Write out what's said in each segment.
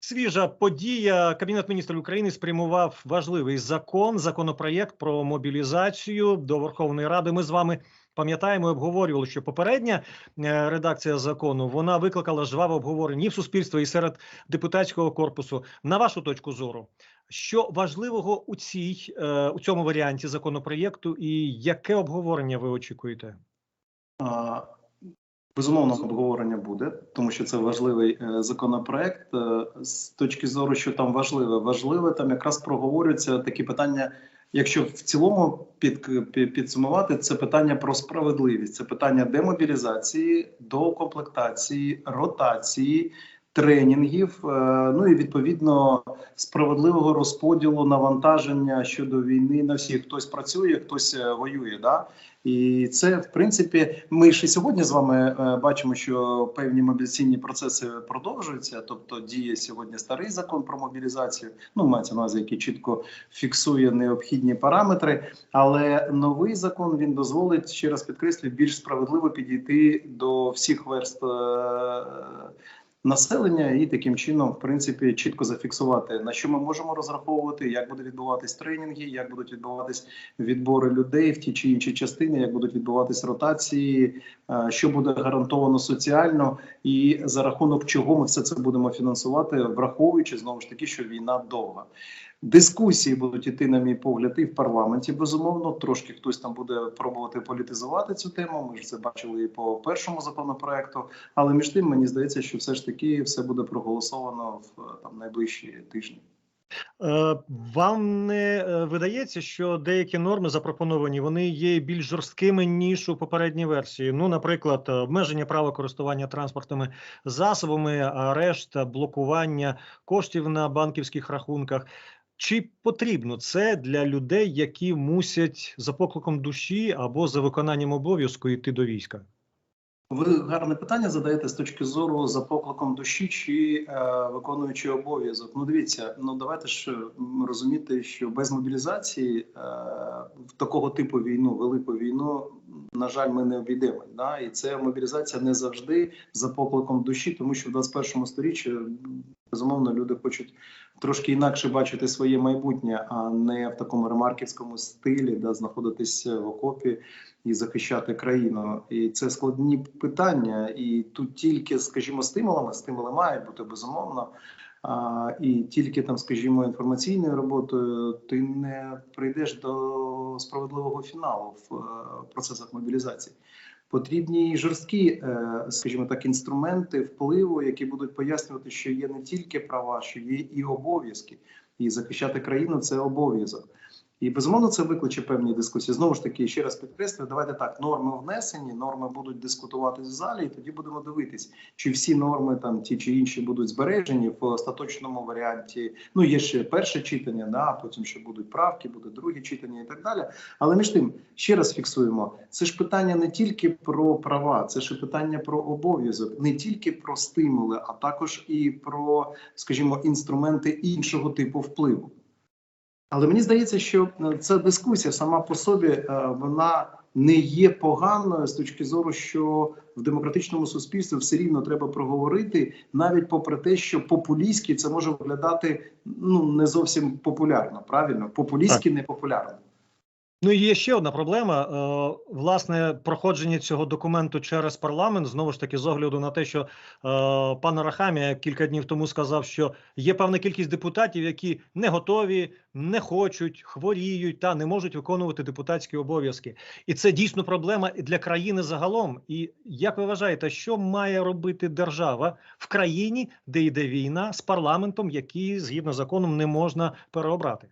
Свіжа подія. Кабінет міністрів України спрямував важливий закон, законопроєкт про мобілізацію до Верховної Ради. Ми з вами пам'ятаємо, обговорювали, що попередня е, редакція закону вона викликала жваве обговорення і в суспільстві, і серед депутатського корпусу. На вашу точку зору, що важливого у цій е, у цьому варіанті законопроєкту, і яке обговорення ви очікуєте? Безумовно, обговорення буде, тому що це важливий е, законопроект. Е, з точки зору, що там важливе, важливе там якраз проговорюються такі питання. Якщо в цілому під, під, підсумувати, це питання про справедливість, це питання демобілізації, докомплектації, ротації, тренінгів, е, ну і відповідно справедливого розподілу навантаження щодо війни на всіх. Хтось працює, хтось е, воює. Да? І це, в принципі, ми ще сьогодні з вами е, бачимо, що певні мобілізаційні процеси продовжуються. Тобто діє сьогодні старий закон про мобілізацію. Ну, мається на увазі, який чітко фіксує необхідні параметри. Але новий закон він дозволить ще раз підкреслюю, більш справедливо підійти до всіх верст. Населення і таким чином, в принципі, чітко зафіксувати на що ми можемо розраховувати, як буде відбуватись тренінги, як будуть відбуватись відбори людей в ті чи інші частини, як будуть відбуватись ротації, е, що буде гарантовано соціально, і за рахунок чого ми все це будемо фінансувати, враховуючи знову ж таки, що війна довга. Дискусії будуть іти, на мій погляд, і в парламенті. Безумовно, трошки хтось там буде пробувати політизувати цю тему. Ми ж це бачили і по першому законопроекту. Але між тим мені здається, що все ж таки все буде проголосовано в там найближчі тижні. Е, Вам не е, видається, що деякі норми запропоновані вони є більш жорсткими ніж у попередній версії? Ну, наприклад, обмеження права користування транспортними засобами, арешт, блокування коштів на банківських рахунках. Чи потрібно це для людей, які мусять за покликом душі або за виконанням обов'язку йти до війська? Ви гарне питання задаєте з точки зору за покликом душі чи е, виконуючи обов'язок. Ну, дивіться, ну давайте ж розуміти, що без мобілізації е, в такого типу війну, велику війну, на жаль, ми не обійдемо. Да? І це мобілізація не завжди за покликом душі, тому що в 21 сторіччі безумовно люди хочуть трошки інакше бачити своє майбутнє, а не в такому ремарківському стилі, да, знаходитись в окопі і захищати країну. І це складні питання. І тут тільки, скажімо, стимулами, стимули мають бути безумовно. А, і тільки там, скажімо, інформаційною роботою ти не прийдеш до справедливого фіналу в е, процесах мобілізації. Потрібні жорсткі, е, скажімо так, інструменти впливу, які будуть пояснювати, що є не тільки права, що є і обов'язки, і захищати країну це обов'язок. І безумовно це викличе певні дискусії. Знову ж таки, ще раз підкреслюю, давайте так: норми внесені, норми будуть дискутувати в залі, і тоді будемо дивитись, чи всі норми там ті чи інші будуть збережені в остаточному варіанті. Ну є ще перше читання, да, потім ще будуть правки, буде друге читання і так далі. Але між тим ще раз фіксуємо: це ж питання не тільки про права, це ж питання про обов'язок, не тільки про стимули, а також і про, скажімо, інструменти іншого типу впливу. Але мені здається, що е, ця дискусія сама по собі е, вона не є поганою з точки зору, що в демократичному суспільстві все рівно треба проговорити, навіть попри те, що популістськи це може виглядати ну не зовсім популярно. Правильно, популістськи не популярно. Ну і є ще одна проблема. Е, власне, проходження цього документу через парламент знову ж таки з огляду на те, що е, пан Арахамія кілька днів тому сказав, що є певна кількість депутатів, які не готові, не хочуть, хворіють та не можуть виконувати депутатські обов'язки, і це дійсно проблема для країни загалом. І як ви вважаєте, що має робити держава в країні, де йде війна з парламентом, який згідно законом не можна переобрати?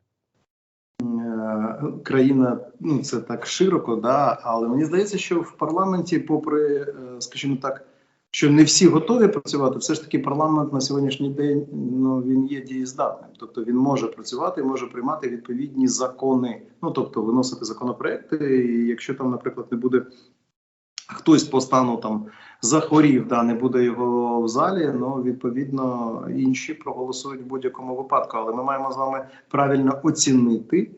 Країна, ну це так широко, да. Але мені здається, що в парламенті, попри, е, скажімо так, що не всі готові працювати, все ж таки парламент на сьогоднішній день ну він є дієздатним, тобто він може працювати може приймати відповідні закони. Ну тобто виносити законопроекти. І якщо там, наприклад, не буде хтось по стану там захворів, да не буде його в залі. Ну відповідно інші проголосують в будь-якому випадку. Але ми маємо з вами правильно оцінити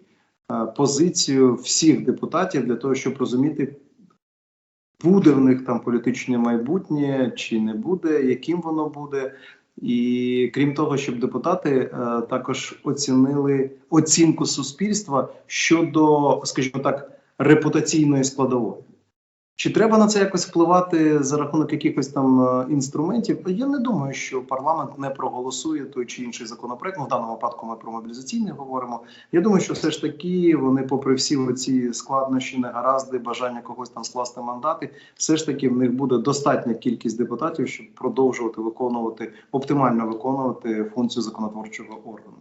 позицію всіх депутатів для того, щоб розуміти. Буде в них там політичне майбутнє чи не буде, яким воно буде. І крім того, щоб депутати е, також оцінили оцінку суспільства щодо, скажімо так, репутаційної складової. Чи треба на це якось впливати за рахунок якихось там е, інструментів? Я не думаю, що парламент не проголосує той чи інший законопроект. Ну, в даному випадку ми про мобілізаційний говоримо. Я думаю, що все ж таки вони, попри всі ці складнощі, негаразди, бажання когось там скласти мандати, все ж таки в них буде достатня кількість депутатів, щоб продовжувати виконувати оптимально виконувати функцію законотворчого органу.